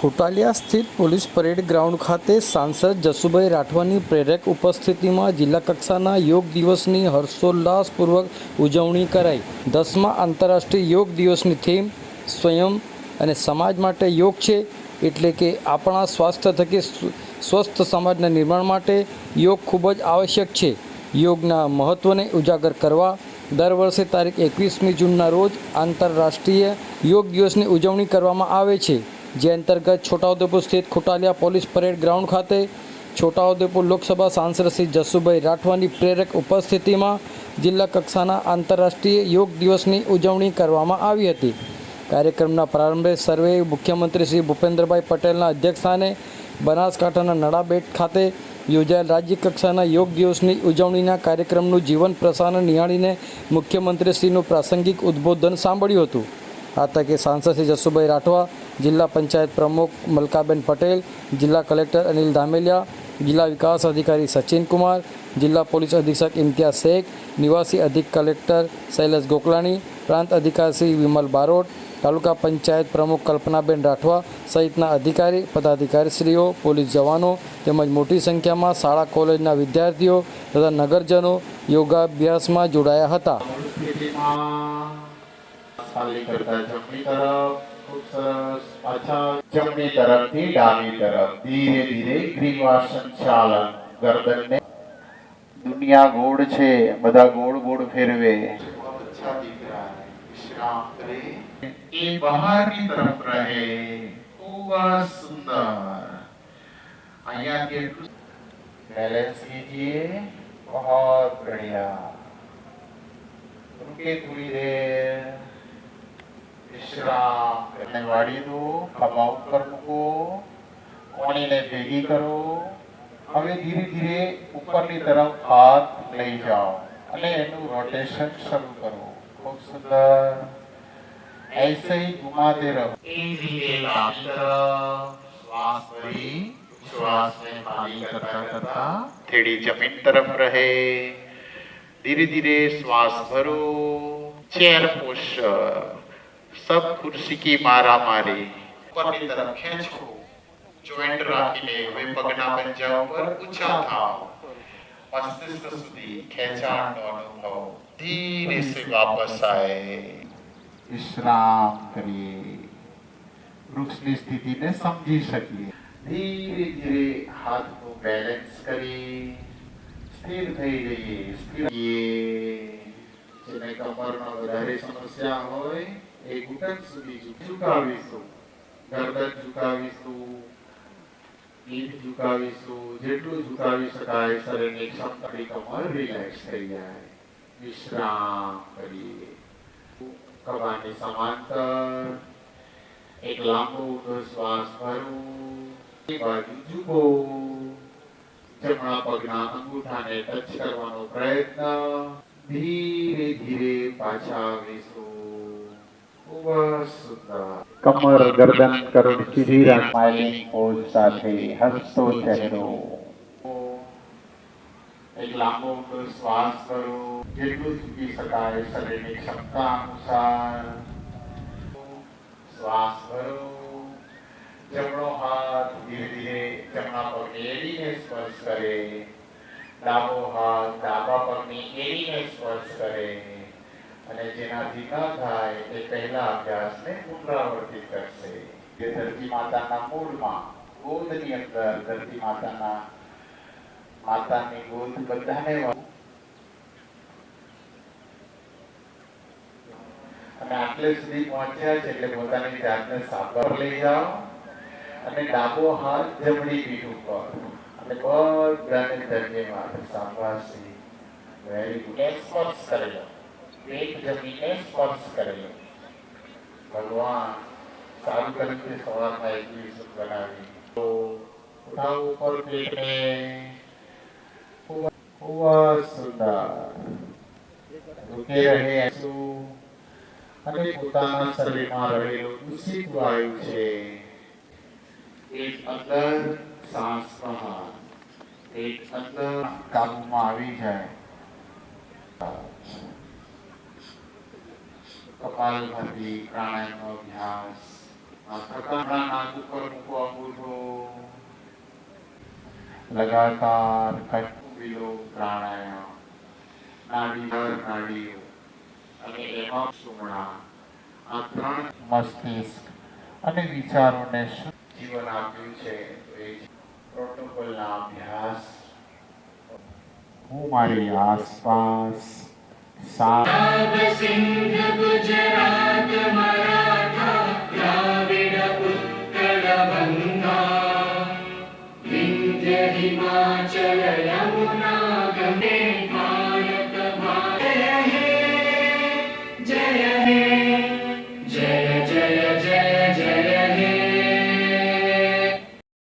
ખોટાલિયા સ્થિત police parade ground ખાતે સાંસદ જસુભાઈ રાઠવાની પ્રેરક ઉપસ્થિતિમાં જિલ્લા કક્ષાના યોગ દિવસની હર્ષોલ્લાસપૂર્વક ઉજવણી કરાઈ. દસમા આંતરરાષ્ટ્રીય યોગ દિવસની થીમ સ્વયં અને સમાજ માટે યોગ છે એટલે કે આપણા સ્વાસ્થ્ય થકી સ્વ- સ્વસ્થ સમાજના નિર્માણ માટે યોગ ખૂબ જ આવશ્યક છે. યોગના મહત્ત્વને ઉજાગર કરવા દર વર્ષે તારીખ એકવીસમી જૂનના રોજ આંતરરાષ્ટ્રીય યોગ દિવસની ઉજવણી કરવામાં આવે છે. જે અંતર્ગત છોટાઉદેપુર સ્થિત ખોટાલિયા પોલીસ પરેડ ગ્રાઉન્ડ ખાતે છોટાઉદેપુર લોકસભા સાંસદ શ્રી જસુભાઈ રાઠવાની પ્રેરક ઉપસ્થિતિમાં જિલ્લા કક્ષાના આંતરરાષ્ટ્રીય યોગ દિવસની ઉજવણી કરવામાં આવી હતી. કાર્યક્રમના પ્રારંભે સર્વે મુખ્યમંત્રી શ્રી ભૂપેન્દ્રભાઈ પટેલના અધ્યક્ષસ્થાને બનાસકાંઠાના નડાબેટ ખાતે યોજાયેલ રાજ્ય કક્ષાના યોગ દિવસની ઉજવણીના કાર્યક્રમનું જીવન પ્રસારણ નિહાળીને મુખ્યમંત્રીશ્રીનું પ્રાસંગિક ઉદ્બોધન સાંભળ્યું હતું. આ તકે સાંસદ શ્રી જસુભાઈ રાઠવા જિલ્લા પંચાયત પ્રમુખ મલકાબેન પટેલ, જિલ્લા કલેક્ટર અનિલ ધામેલિયા, જિલ્લા વિકાસ અધિકારી સચિન કુમાર, જિલ્લા પોલીસ અધિક્ષક ઇમ્તિયાઝ શેખ, નિવાસી અધિક કલેક્ટર શૈલેષ ગોકલાણી, પ્રાંત અધિકારી વિમલ બારોટ, તાલુકા પંચાયત પ્રમુખ કલ્પનાબેન રાઠવા સહિતના અધિકારી, પદાધિકારીશ્રીઓ, પોલીસ જવાનો તેમજ મોટી સંખ્યામાં શાળા, કોલેજના વિદ્યાર્થીઓ તથા નગરજનો યોગાભ્યાસમાં જોડાયા હતા. સ્થિતિમાં ખાલી કરતા જમણી તરફ ખૂબ સરસ પાછા જમણી તરફથી ડાબી તરફ ધીરે ધીરે ગ્રીવા સંચાલન ગરદનને દુનિયા ગોળ છે બધા ગોળ ગોળ ફેરવે અચ્છા દિખ રહા હૈ વિશ્રામ કરે એ બહારની તરફ રહે ખૂબ જ સુંદર અહીંયા કેટલું बैलेंस कीजिए बहुत बढ़िया रुके थोड़ी देर વિશ્રામ કરીને વાળી દો ખભા ઉપર મૂકો કોણીને ભેગી કરો હવે ધીરે ધીરે ઉપરની તરફ હાથ લઈ જાઓ અને એનું રોટેશન શરૂ કરો ખૂબ સુંદર ऐसे ही घुमाते रहो धीरे ડાબી તરફ શ્વાસ ભરી શ્વાસને ખાલી કરતા કરતા थोड़ी जमीन तरफ रहे धीरे धीरे श्वास भरो चेयर पोस्चर सब कुर्सी की मारा मारी ऊपर तरफ़ खेचो जॉइंट રાખીને હવે પગના પંજા ઉપર ઊંચા થાઓ मस्तिष्क સુધી ખેંચાણનો અનુભવ ધીરે સે વાપસ આए વિશ્રામ કરીએ વૃક્ષની સ્થિતિને સમજી શકીએ ધીરે ધીરે હાથનું બેલેન્સ કરી સ્થિર થઈ જઈએ સ્થિર જેને વધારે સમસ્યા હોય એ ઘૂંટણ સુધી ઝુકાવીશું. ગરદન ઝુકાવીશું, પીઠ ઝુકાવીશું, જેટલું ઝુકાવી શકાય શરીરની ક્ષમતાની કમર રિલેક્સ થઈ જાય. વિશ્રામ કરીએ. ખભાની સમાંતર, એક લાંબો ઊંડો શ્વાસ ભરો, એ બાજુ ઝૂકો. જમણા પગના અંગૂઠાને ટચ કરવાનો પ્રયત્ન. ધીરે ધીરે પાછા આવીશું ખૂબ જ સુંદર કમર ગરદન કરોડ સીધી રાખ સ્માઇલિંગ પોઝ સાથે હસતો ચહેરો એક લાંબો ઊંડો શ્વાસ કરો જેટલું ઝૂકી શકાય શરીરની ક્ષમતા અનુસાર શ્વાસ ભરો જમણો હાથ ધીરે ધીરે જમણા પગની એડીને સ્પર્શ કરે ડાબો હાથ ડાબા પગની એડીને સ્પર્શ કરે અને જેના ન થાય તે પહેલા અભ્યાસને પુનરાવર્તિત કરશે. જે ધરતી માતાના મૂળમાં, ગોદની અંદર, ધરતી માતાના, માતાની ગોદ બધાને અને આટલે સુધી પહોંચ્યા છે એટલે પોતાની જાતને સાબર લઈ જાઓ. અને ડાબો હાથ જમણી પીઠ ઉપર. અને બધાને ધન્યવાદ સાંભળશે. વેરી ગુડ સ્પર્શ કરેલો. પેટ જમીને સ્પર્શ કરેલો. ભગવાન સારું કરીને સવારમાં એકવીસ બનાવી તો ઉઠાવો ઉપર પેટને ખૂબ સુંદર. રૂકે રહે અને પોતાના શરીરમાં રહેલું દૂષિત વાયુ છે. એક અંદર સાંસ અંદર કાબુમાં આવી જાય. કપાલભાતી, પ્રાણાયામનો લગાતાર કટ વિલોમ પ્રાણાયામ, નાડી નાડીઓ અને એમાં સુમણા આ ત્રણ મસ્તિષ્ક અને વિચારોને જીવન આપ્યું છે. એ પ્રોટોકોલના અભ્યાસ. હું મારી આસપાસ સારા સિંધ